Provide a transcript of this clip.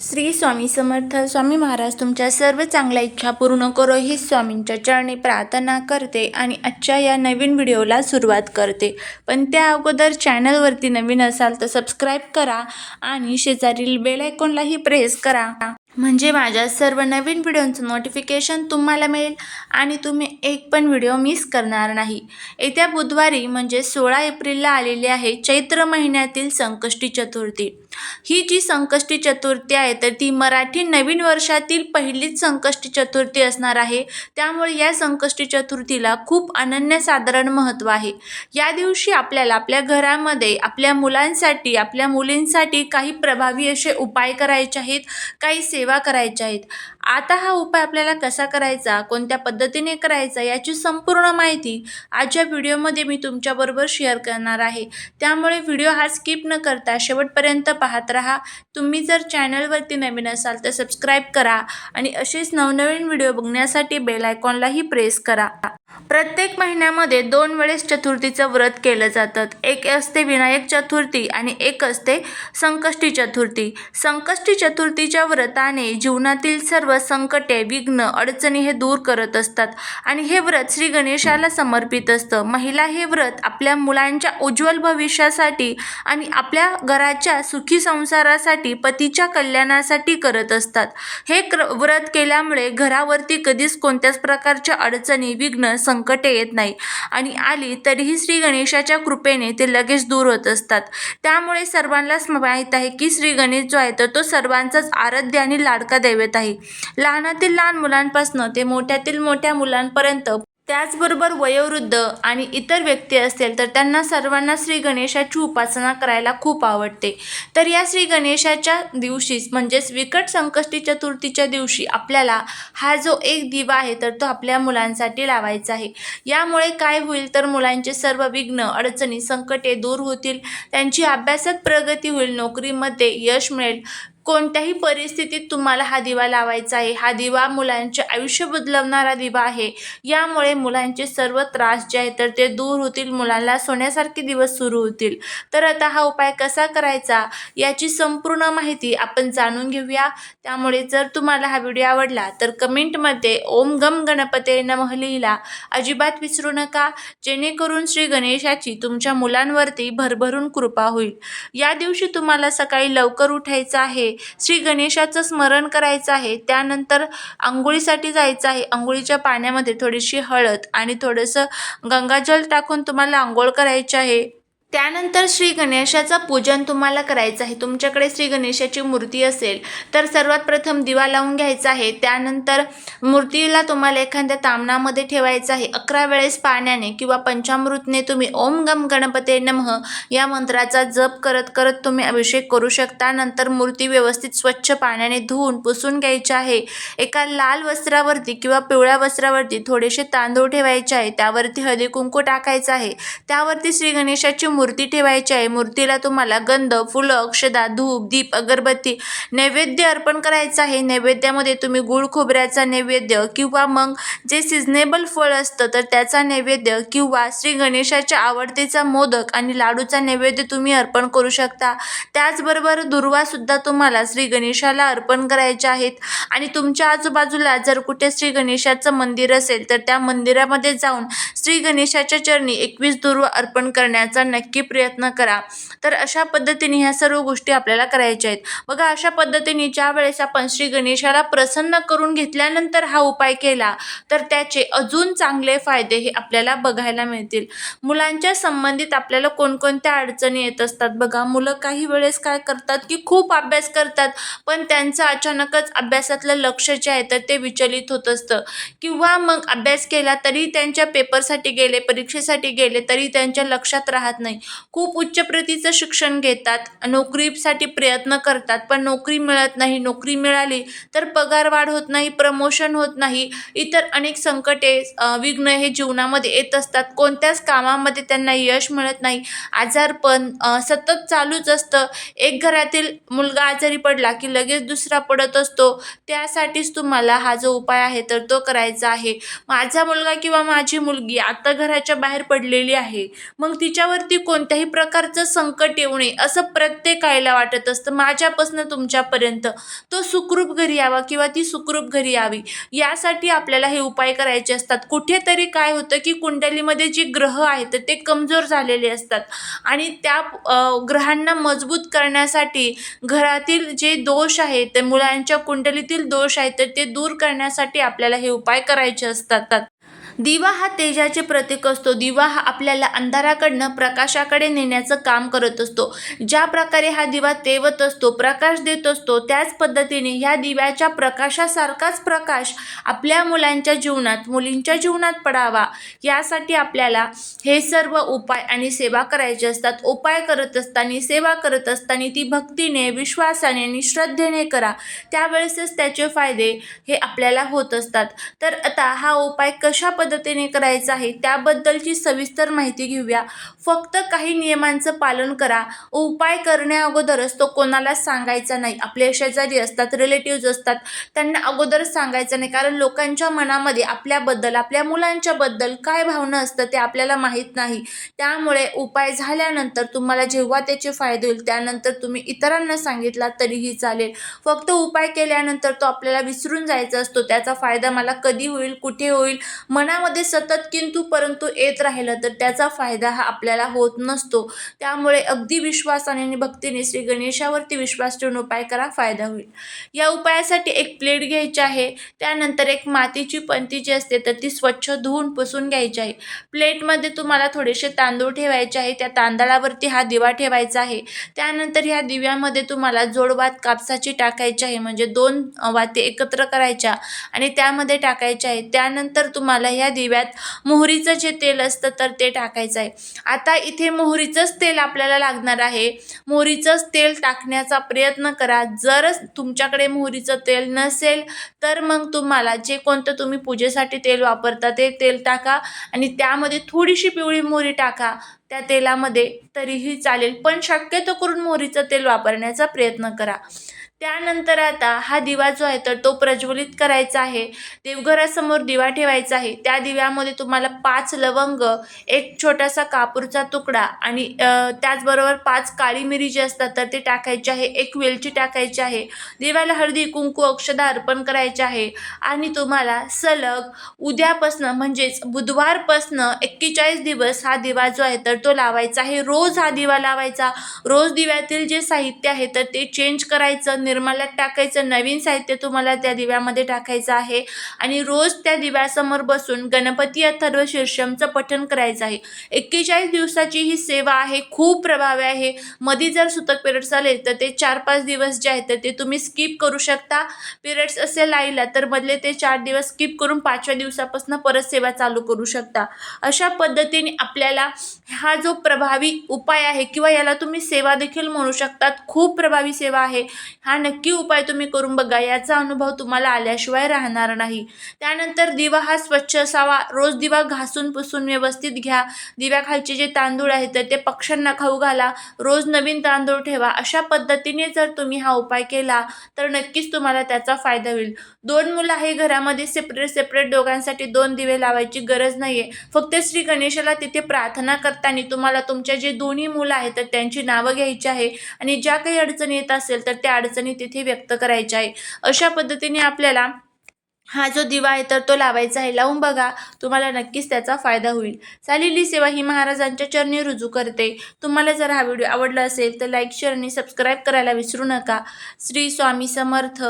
श्री स्वामी समर्थ स्वामी महाराज तुमच्या सर्व चांगल्या इच्छा पूर्ण करो ही स्वामींच्या चरणी प्रार्थना करते आणि आजच्या या नवीन व्हिडिओला सुरुवात करते. पण त्या अगोदर चॅनलवरती नवीन असाल तर सबस्क्राईब करा आणि शेजारील बेल आयकॉनलाही प्रेस करा. म्हणजे माझ्या सर्व नवीन व्हिडिओंचं नोटिफिकेशन तुम्हाला मिळेल आणि तुम्ही एक पण व्हिडिओ मिस करणार नाही. येत्या बुधवारी म्हणजे सोळा एप्रिलला आलेली आहे चैत्र महिन्यातील संकष्टी चतुर्थी. ही जी संकष्टी चतुर्थी आहे तर ती मराठी नवीन वर्षातील पहिलीच संकष्टी चतुर्थी असणार आहे. त्यामुळे या संकष्टी चतुर्थीला खूप अनन्यसाधारण महत्त्व आहे. या दिवशी आपल्याला आपल्या घरामध्ये आपल्या मुलांसाठी आपल्या मुलींसाठी काही प्रभावी असे उपाय करायचे आहेत काही सेवा करायच्या आहेत. आता हा उपाय आपल्याला कसा करायचा कोणत्या पद्धतीने करायचा याची संपूर्ण माहिती आजच्या व्हिडिओमध्ये मी तुमच्याबरोबर शेअर करणार आहे. त्यामुळे व्हिडिओ हा स्किप न करता शेवटपर्यंत पाहत राहा. तुम्ही जर चॅनलवरती नवीन असाल तर सबस्क्राईब करा आणि असेच नवनवीन व्हिडिओ बघण्यासाठी बेल आयकॉनलाही प्रेस करा. प्रत्येक महिन्यामध्ये दोन वेळेस चतुर्थीचं व्रत केलं जातं. एक असते विनायक चतुर्थी आणि एक असते संकष्टी चतुर्थी. संकष्टी चतुर्थीच्या व्रताने जीवनातील सर्व संकटे विघ्न अडचणी हे दूर करत असतात आणि हे व्रत श्री गणेशाला समर्पित असतं. महिला हे व्रत आपल्या मुलांच्या उज्ज्वल भविष्यासाठी आणि आपल्या घराच्या सुखी संसारासाठी पतीच्या कल्याणासाठी करत असतात. हे क्र व्रत केल्यामुळे घरावरती कधीच कोणत्याच प्रकारच्या अडचणी विघ्न संकटे येत नाही. आणि आली तरीही श्री गणेशाच्या कृपेने ते लगेच दूर होत असतात. त्यामुळे सर्वांनाच माहीत आहे की श्री गणेश जो आहे तर तो सर्वांचाच आराध्य आणि लाडका दैवत आहे. लहानातील लहान मुलांपासून ते मोठ्यातील मोठ्या मुलांपर्यंत त्याचबरोबर वयोवृद्ध आणि इतर व्यक्ती असतील तर त्यांना सर्वांना श्री गणेशाची उपासना करायला खूप आवडते. तर या श्री गणेशाच्या दिवशीच म्हणजेच विकट संकष्टी चतुर्थीच्या दिवशी आपल्याला हा जो एक दिवा आहे तर तो आपल्या मुलांसाठी लावायचा आहे. यामुळे काय होईल तर मुलांचे सर्व विघ्न अडचणी संकटे दूर होतील. त्यांची अभ्यासात प्रगती होईल. नोकरीमध्ये यश मिळेल. कोणत्याही परिस्थितीत तुम्हाला हा दिवा लावायचा आहे. हा दिवा मुलांचे आयुष्य बदलवणारा दिवा आहे. यामुळे मुलांचे सर्व त्रास जे आहे तर ते दूर होतील मुलांना सोन्यासारखे दिवस सुरू होतील. तर आता हा उपाय कसा करायचा याची संपूर्ण माहिती आपण जाणून घेऊया. त्यामुळे जर तुम्हाला हा व्हिडिओ आवडला तर कमेंटमध्ये ओम गम गणपते नमः लिहिला. अजिबात विसरू नका. जेणेकरून श्री गणेशाची तुमच्या मुलांवरती भरभरून कृपा होईल. या दिवशी तुम्हाला सकाळी लवकर उठायचं आहे. श्री गणेशाचं स्मरण करायचं आहे. त्यानंतर आंघोळीसाठी जायचं आहे. आंघोळीच्या पाण्यामध्ये थोडीशी हळद आणि थोडंसं गंगाजल टाकून तुम्हाला आंघोळ करायची आहे. त्यानंतर श्री गणेशाचं पूजन तुम्हाला करायचं आहे. तुमच्याकडे श्री गणेशाची मूर्ती असेल तर सर्वात प्रथम दिवा लावून घ्यायचा आहे. त्यानंतर मूर्तीला तुम्हाला एखाद्या तामणामध्ये ठेवायचं आहे. अकरा वेळेस पाण्याने किंवा पंचामृतने तुम्ही ओम गम गणपते नमः या मंत्राचा जप करत करत तुम्ही अभिषेक करू शकता. नंतर मूर्ती व्यवस्थित स्वच्छ पाण्याने धुवून पुसून घ्यायची आहे. एका लाल वस्त्रावरती किंवा पिवळ्या वस्त्रावरती थोडेसे तांदूळ ठेवायचे आहे. त्यावरती हळदी कुंकू टाकायचं आहे. त्यावरती श्री गणेशाची मूर्ती ठेवायची आहे. मूर्तीला तुम्हाला गंध फुलं अक्षदा धूप दीप अगरबत्ती नैवेद्य अर्पण करायचं आहे. नैवेद्यामध्ये तुम्ही गुळ खोबऱ्याचा नैवेद्य किंवा मग जे सिजनेबल फळ असतं तर त्याचा नैवेद्य किंवा श्री गणेशाच्या आवडतीचा मोदक आणि लाडूचा नैवेद्य तुम्ही अर्पण करू शकता. त्याचबरोबर दुर्वासुद्धा तुम्हाला श्री गणेशाला अर्पण करायचे आहेत. आणि तुमच्या आजूबाजूला जर कुठे श्री गणेशाचं मंदिर असेल तर त्या मंदिरामध्ये जाऊन श्री गणेशाच्या चरणी एकवीस दुर्वा अर्पण करण्याचा नक्की नक्की प्रयत्न करा. तर अशा पद्धतीने ह्या सर्व गोष्टी आपल्याला करायच्या आहेत. बघा अशा पद्धतीने ज्या वेळेस आपण श्री गणेशाला प्रसन्न करून घेतल्यानंतर हा उपाय केला तर त्याचे अजून चांगले फायदे हे आपल्याला बघायला मिळतील. मुलांच्या संबंधित आपल्याला कोणकोणत्या अडचणी येत असतात? बघा मुलं काही वेळेस काय करतात की खूप अभ्यास करतात पण त्यांचं अचानकच अभ्यासातलं लक्ष जे आहे तर ते विचलित होत असतं. किंवा मग अभ्यास केला तरी त्यांच्या पेपरसाठी गेले परीक्षेसाठी गेले तरी त्यांच्या लक्षात राहत नाही. खूप उच्च प्रतीचं शिक्षण घेतात नोकरीसाठी प्रयत्न करतात पण नोकरी मिळत नाही. नोकरी मिळाली तर पगार वाढ होत नाही प्रमोशन होत नाही. इतर अनेक संकटे विघ्न हे जीवनामध्ये येत असतात. कोणत्याच कामामध्ये त्यांना यश मिळत नाही. आजारपण सतत चालूच असतं. एक घरातील मुलगा आजारी पडला की लगेच दुसरा पडत असतो. त्यासाठीच तुम्हाला हा जो उपाय आहे तर तो करायचा आहे. माझा मुलगा किंवा माझी मुलगी आता घराच्या बाहेर पडलेली आहे. मग तिच्यावरती कोणत्याही प्रकारचं संकट येऊ नये असं प्रत्येक आईला वाटत असतं. माझ्यापासून तुमच्यापर्यंत तो सुखरूप घरी यावा किंवा ती सुखरूप घरी यावी यासाठी आपल्याला हे उपाय करायचे असतात. कुठेतरी काय होतं की कुंडलीमध्ये जे ग्रह आहेत ते कमजोर झालेले असतात. आणि त्या ग्रहांना मजबूत करण्यासाठी घरातील जे दोष आहेत ते मुलांच्या कुंडलीतील दोष आहेत तर ते दूर करण्यासाठी आपल्याला हे उपाय करायचे असतात. दिवा हा तेजाचे प्रतीक असतो. दिवा हा आपल्याला अंधाराकडनं प्रकाशाकडे नेण्याचं काम करत असतो. ज्या प्रकारे हा दिवा तेवत असतो प्रकाश देत असतो त्याच पद्धतीने ह्या दिव्याच्या प्रकाशासारखाच प्रकाश आपल्या मुलांच्या जीवनात मुलींच्या जीवनात पडावा. यासाठी आपल्याला हे सर्व उपाय आणि सेवा करायचे असतात. उपाय करत असताना सेवा करत असताना ती भक्तीने विश्वासाने आणि श्रद्धेने करा. त्यावेळेसच त्याचे फायदे हे आपल्याला होत असतात. तर आता हा उपाय कशा पद्धतीने करायचं आहे त्याबद्दलची सविस्तर माहिती घेऊया. फक्त काही नियमांचं पालन करा. उपाय करण्या अगोदरच तो कोणाला सांगायचा नाही. आपले शेजारी असतात रिलेटिव्ज असतात त्यांना अगोदर सांगायचं नाही. कारण लोकांच्या मनामध्ये आपल्याबद्दल आपल्या मुलांच्याबद्दल काय भावना असतं ते आपल्याला माहीत नाही. त्यामुळे उपाय झाल्यानंतर तुम्हाला जेव्हा त्याचे फायदे होईल त्यानंतर तुम्ही इतरांना सांगितला तरीही चालेल. फक्त उपाय केल्यानंतर तो आपल्याला विसरून जायचा असतो. त्याचा फायदा मला कधी होईल कुठे होईल मना मनामध्ये सतत किंतु परंतु येत राहिलं तर त्याचा फायदा हा आपल्याला होत नसतो. त्यामुळे अगदी विश्वासाने आणि भक्तीने श्री गणेशावरती विश्वास ठेवून उपाय करा फायदा होईल. या उपायासाठी एक प्लेट घ्यायची आहे. त्यानंतर एक मातीची पंती जी असते तर ती स्वच्छ धुवून पुसून घ्यायची आहे. प्लेटमध्ये तुम्हाला थोडेसे तांदूळ ठेवायचे आहे. त्या तांदळावरती हा दिवा ठेवायचा आहे. त्यानंतर ह्या दिव्यामध्ये तुम्हाला जोडवात कापसाची टाकायची आहे. म्हणजे दोन वाते वाती एकत्र करायच्या आणि त्यामध्ये टाकायच्या आहे. त्यानंतर तुम्हाला ह्या दिव्यात मोहरीचं जे तेल असतं तर ते टाकायचं आहे. आता इथे मोहरीचंच तेल आपल्याला लागणार आहे. मोहरीचंच तेल टाकण्याचा प्रयत्न करा. जरच तुमच्याकडे मोहरीचं तेल नसेल तर मग तुम्हाला जे कोणतं तुम्ही पूजेसाठी तेल वापरता ते तेल टाका आणि त्यामध्ये थोडीशी पिवळी मोहरी टाका. त्या तेलामध्ये तरीही चालेल पण शक्यतो करून मोहरीचं तेल वापरण्याचा प्रयत्न करा. त्यानंतर आता हा दिवा जो आहे तर तो प्रज्वलित करायचा आहे. देवघरासमोर दिवा ठेवायचा आहे. त्या दिव्यामध्ये तुम्हाला पाच लवंग एक छोटासा कापूरचा तुकडा आणि त्याचबरोबर पाच काळी मिरी जी असतात तर ते टाकायचे आहे. एक वेलची टाकायची आहे. देवाला हळदी कुंकू अक्षदा अर्पण करायचे आहे. आणि तुम्हाला सलग उद्यापासनं म्हणजेच बुधवारपासनं एक्केचाळीस दिवस हा दिवा जो आहे तर तो लावायचा आहे. रोज हा दिवा लावायचा. रोज दिव्यातील जे साहित्य आहे तर ते चेंज करायचं. निर्माल्यात टाकायचं. नवीन साहित्य तुम्हाला त्या दिव्यामध्ये टाकायचं आहे. आणि रोज त्या दिव्यासमोर बसून गणपती अथर्व शीर्षमचं पठण करायचं आहे. एक्केचाळीस दिवसाची ही सेवा आहे. खूप प्रभावी आहे. मध्ये जर सुतक पिरियड्स आले तर ते चार पाच दिवस जे आहेत तर ते तुम्ही स्किप करू शकता. पिरियड्स असेल आईला तर मधले ते चार दिवस स्किप करून पाचव्या दिवसापासून परत सेवा चालू करू शकता. अशा पद्धतीने आपल्याला हा जो प्रभावी उपाय आहे किंवा याला तुम्ही सेवा देखील म्हणू शकतात. खूप प्रभावी सेवा आहे. हा नक्की उपाय तुम्ही करून बघा. याचा अनुभव तुम्हाला आल्याशिवाय राहणार नाही. त्यानंतर दिवा हा स्वच्छ असावा. रोज दिवा घासून पुसून व्यवस्थित घ्या. दिव्याखालचे जे तांदूळ आहेत तर ते पक्ष्यांना खाऊ घाला. रोज नवीन तांदूळ ठेवा. अशा पद्धतीने जर तुम्ही हा उपाय केला तर नक्कीच तुम्हाला त्याचा फायदा होईल. दोन मुलं आहे घरामध्ये सेपरेट सेपरेट दोघांसाठी दोन दिवे लावायची गरज नाही आहे फक्त श्री गणेशाला तिथे प्रार्थना करताना तुम्हाला तुमच्या जे दोन्ही मुलं आहेत तर त्यांची नावं घ्यायची आहे. आणि ज्या काही अडचणी येत असेल तर त्या अडचणी तिथे व्यक्त करायच्या आहे. अशा पद्धतीने आपल्याला हा जो दिवा आहे तर तो लावायचा आहे. लावून बघा तुम्हाला नक्कीच त्याचा फायदा होईल. चालेली सेवा ही महाराजांच्या चरणी रुजू करते. तुम्हाला जर हा व्हिडिओ आवडला असेल तर लाईक शेअर आणि सबस्क्राईब करायला विसरू नका. श्री स्वामी समर्थ.